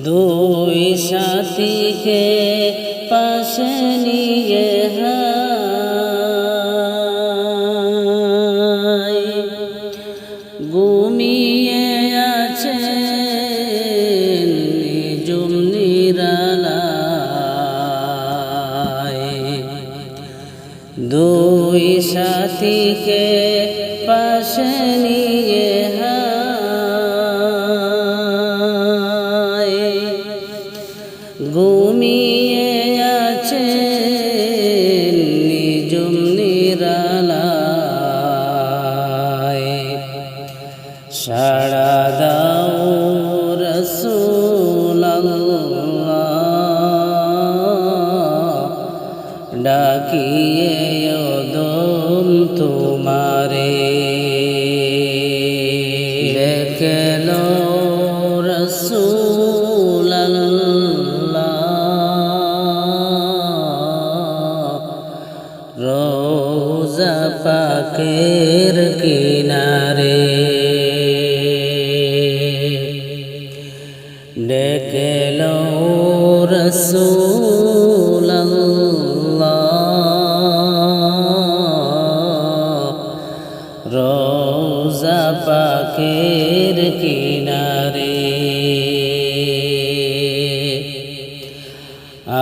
দুই সাথীকে পাশে নিয়ে ঘুমিয়ে আছে নিজুম দুই সাথীকে পাশে নিয়ে নিরালায়। সাড়া দাও রসুল্লাহ ডাকিয়ে দম তোমারে পাকের কিনারে। ডেকেল রসুল্লাহ রোজা পাকের কিনারে।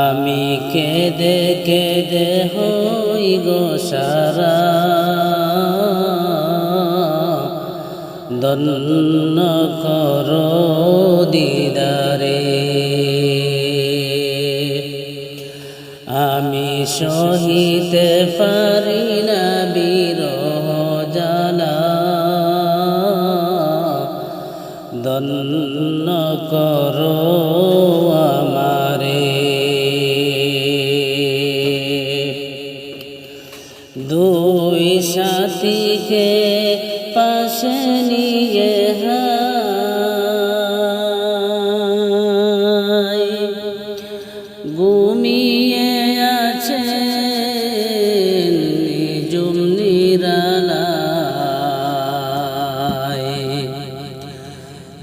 আমি কেঁদে কেঁদে হই গো সারা। দন্ন কর দিদারে। আমি সহিতে পারি না বিরহ জালা কর আমারে। দুই সাথীকে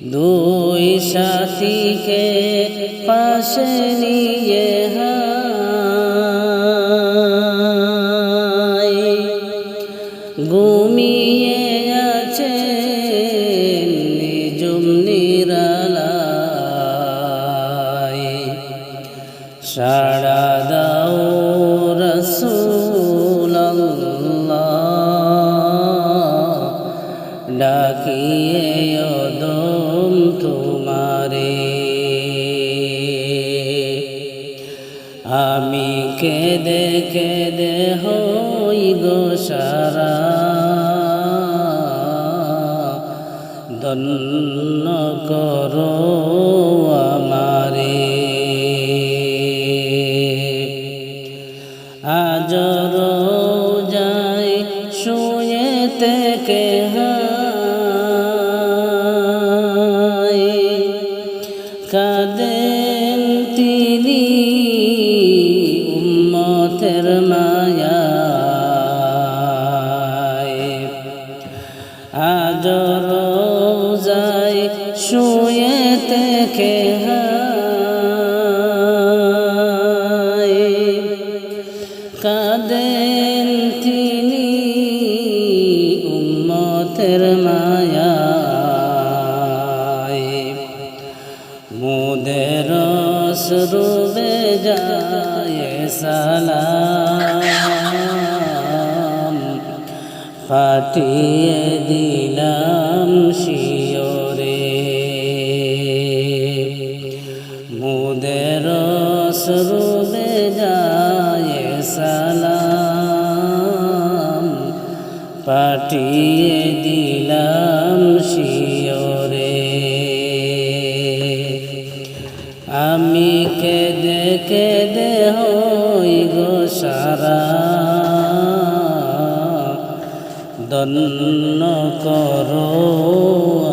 দুই সাথীকে পাশে নিয়ে ঘুমিয়ে আছে নিজুম সাড়া দাও রসুল্লাহ ডাকিয়ে আমি কেঁদে কেঁদে হই গো সারা। দন্ন করো আমারে। আজ যায় শুয়ে থেকে কাদেন তিনি উম্মতের মায়ায়। আজ রোজায় শুয়ে হায়। কাদেন তিনি উম্মতের মায়ায়? মোদের সরুবে যায় সালাম। পাঠিয়ে দিলাম শিওরে। মোদের সরুবে যায় সালাম। পাঠিয়ে দিলাম শিয়রে আমি কে কেঁদে দন্ন করো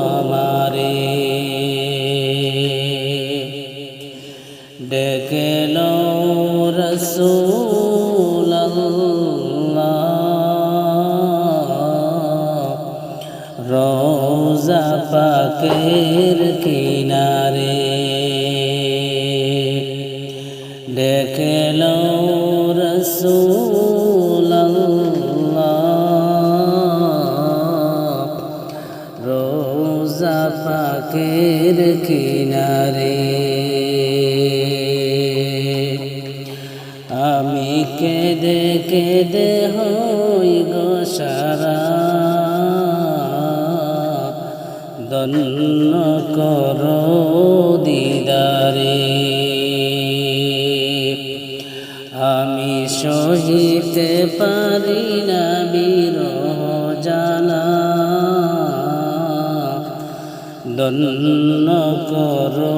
আমারে। ডেকেল রসুল রোজা পাকের কিনারে আমি কেঁদে কেঁদে হই গো সারা। দন্ন কর দিদারে। আমি সহিতে পারি না বিরহ জানা। দন্ন করো